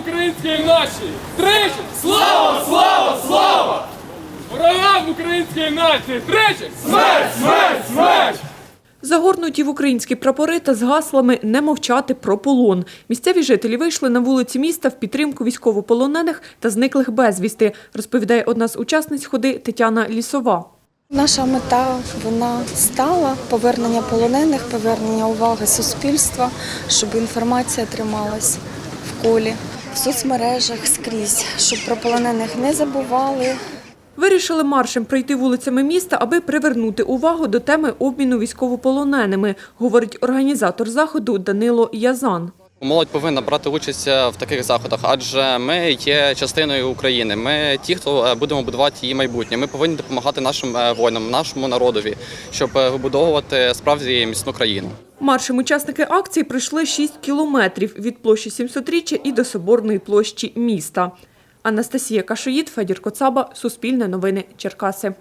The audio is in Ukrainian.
української нації! Тричі! Слава, слава, слава! Ворогам української нації! Тричі! Смерть, смерть, смерть! Загорнуті в українські прапори та з гаслами не мовчати про полон. Місцеві жителі вийшли на вулиці міста в підтримку військовополонених та зниклих безвісти, розповідає одна з учасниць ходи Тетяна Лісова. Наша мета вона стала повернення полонених, повернення уваги суспільства, щоб інформація трималась в колі, в соцмережах скрізь, щоб про полонених не забували, Вирішили маршем пройти вулицями міста, аби привернути увагу до теми обміну військовополоненими, говорить організатор заходу Данило Язан. Молодь повинна брати участь е, в таких заходах, адже ми є частиною України. Ми ті, хто е, будемо будувати її майбутнє. Ми повинні допомагати нашим е, воїнам, нашому народові, щоб вибудовувати справді міцну країну. Маршем учасники акції пройшли 6 кілометрів від площі 700-річчя і до Соборної площі міста. Анастасія Кашоїд, Федір Коцаба, Суспільне новини, Черкаси.